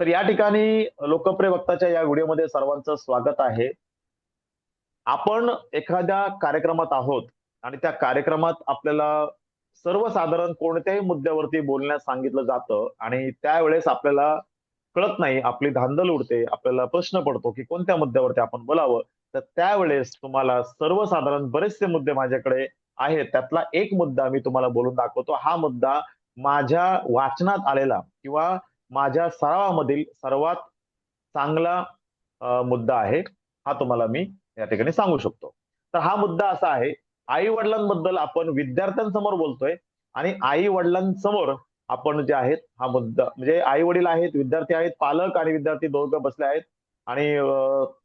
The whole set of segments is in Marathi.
तर या ठिकाणी लोकप्रिय वक्ताच्या या व्हिडिओमध्ये सर्वांचं स्वागत आहे. आपण एखाद्या कार्यक्रमात आहोत आणि त्या कार्यक्रमात आपल्याला सर्वसाधारण कोणत्याही मुद्द्यावरती बोलण्यास सांगितलं जातं आणि त्यावेळेस आपल्याला कळत नाही आपली धांदल उडते आपल्याला प्रश्न पडतो की कोणत्या मुद्द्यावरती आपण बोलावं? तर त्यावेळेस तुम्हाला सर्वसाधारण बरेचसे मुद्दे माझ्याकडे आहेत. त्यातला एक मुद्दा मी तुम्हाला बोलून दाखवतो. हा मुद्दा माझ्या वाचनात आलेला किंवा माझ्या सरावामधील सर्वात चांगला मुद्दा आहे हा तुम्हाला मी या ठिकाणी सांगू शकतो. तर हा मुद्दा असा आहे आई वडिलांबद्दल आपण विद्यार्थ्यांसमोर बोलतोय आणि आई वडिलांसमोर आपण जे आहेत हा मुद्दा म्हणजे आई वडील आहेत विद्यार्थी आहेत पालक आणि विद्यार्थी दोघं बसले आहेत आणि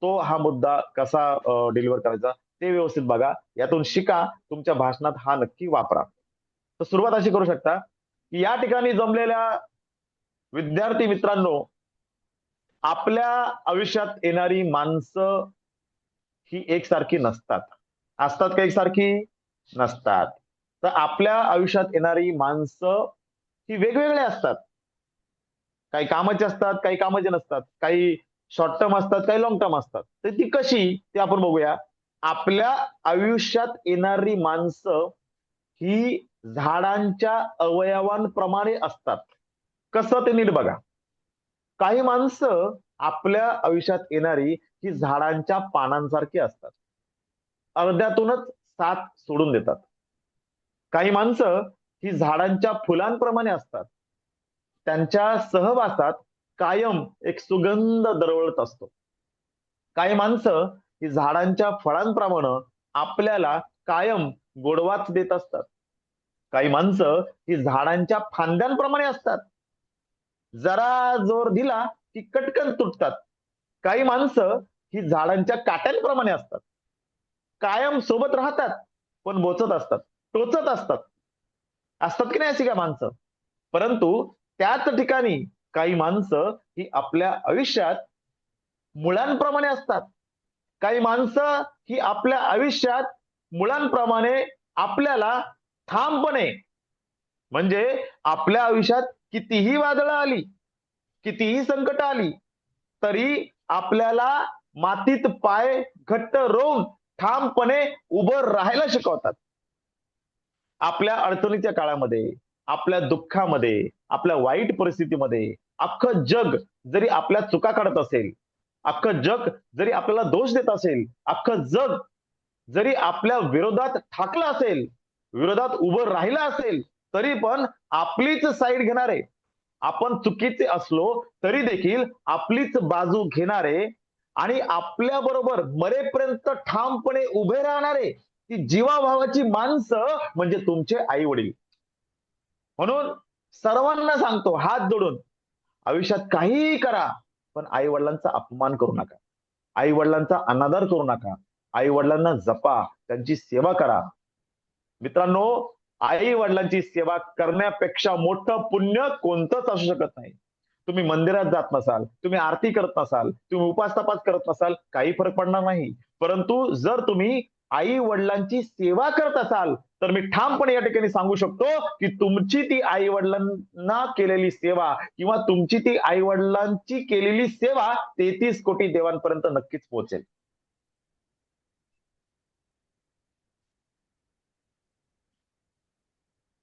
तो हा मुद्दा कसा डिलिव्हर करायचा ते व्यवस्थित बघा. यातून शिका तुमच्या भाषणात हा नक्की वापरा. तर सुरुवात अशी करू शकता की या ठिकाणी जमलेल्या विद्यार्थी मित्रांनो आपल्या आयुष्यात येणारी माणसं ही एकसारखी नसतात. असतात का एकसारखी? नसतात. तर आपल्या आयुष्यात येणारी माणसं ही वेगवेगळी असतात. काही कामाचे असतात काही कामाचे नसतात. काही शॉर्ट टर्म असतात काही लॉंग टर्म असतात. तर ती कशी? ते आपण बघूया. आपल्या आयुष्यात येणारी माणसं ही झाडांच्या अवयवांप्रमाणे असतात. कसं ते नीट बघा. काही माणसं आपल्या आयुष्यात येणारी ही झाडांच्या पानांसारखी असतात. अर्ध्यातूनच साथ सोडून देतात. काही माणसं ही झाडांच्या फुलांप्रमाणे असतात. त्यांच्या सहवासात कायम एक सुगंध दरवळत असतो. काही माणसं ही झाडांच्या फळांप्रमाणे आपल्याला कायम गोडवाच देत असतात. काही माणसं ही झाडांच्या फांद्यांप्रमाणे असतात. जरा जोर दिला की कटकन तुटतात. काही माणसं ही झाडांच्या काट्यांप्रमाणे असतात. कायम सोबत राहतात पण बोचत असतात टोचत असतात. असतात की नाही अशी का माणसं? परंतु त्याच ठिकाणी काही माणसं ही आपल्या आयुष्यात मुळांप्रमाणे असतात. काही माणसं ही आपल्या आयुष्यात मुळांप्रमाणे आपल्याला ठामपणे म्हणजे आपल्या आयुष्यात कितीही वादळं आली कितीही संकट आली तरी आपल्याला मातीत पाय घट्ट रोवून ठामपणे उभं राहायला शिकवतात. आपल्या अडचणीच्या काळामध्ये आपल्या दुःखामध्ये आपल्या वाईट परिस्थितीमध्ये अख्खं जग जरी आपल्या चुका काढत असेल अख्खं जग जरी आपल्याला दोष देत असेल अख्खं जग जरी आपल्या विरोधात ठाकलं असेल विरोधात उभं राहिलं असेल तरी पण आपलीच साईड घेणारे आपण चुकीचे असलो तरी देखील आपलीच बाजू घेणारे आणि आपल्या बरोबर मरेपर्यंत ठामपणे उभे राहणारे ती जीवाभावाची माणसं म्हणजे तुमचे आई वडील म्हणून सर्वांना सांगतो हात जोडून आयुष्यात काहीही करा पण आई वडिलांचा अपमान करू नका. आई वडिलांचा अनादर करू नका. आई वडिलांना जपा त्यांची सेवा करा. मित्रांनो आई वडिलांची सेवा करण्यापेक्षा मोठं पुण्य कोणतंच असू शकत नाही. तुम्ही मंदिरात जात नसाल तुम्ही आरती करत नसाल तुम्ही उपास तपास करत नसाल काही फरक पडणार नाही. परंतु जर तुम्ही आई वडिलांची सेवा करत असाल तर मी ठामपणे या ठिकाणी सांगू शकतो की तुमची ती आई वडिलांना केलेली सेवा किंवा तुमची ती आई वडिलांची केलेली सेवा तेहतीस कोटी देवांपर्यंत नक्कीच पोहोचेल.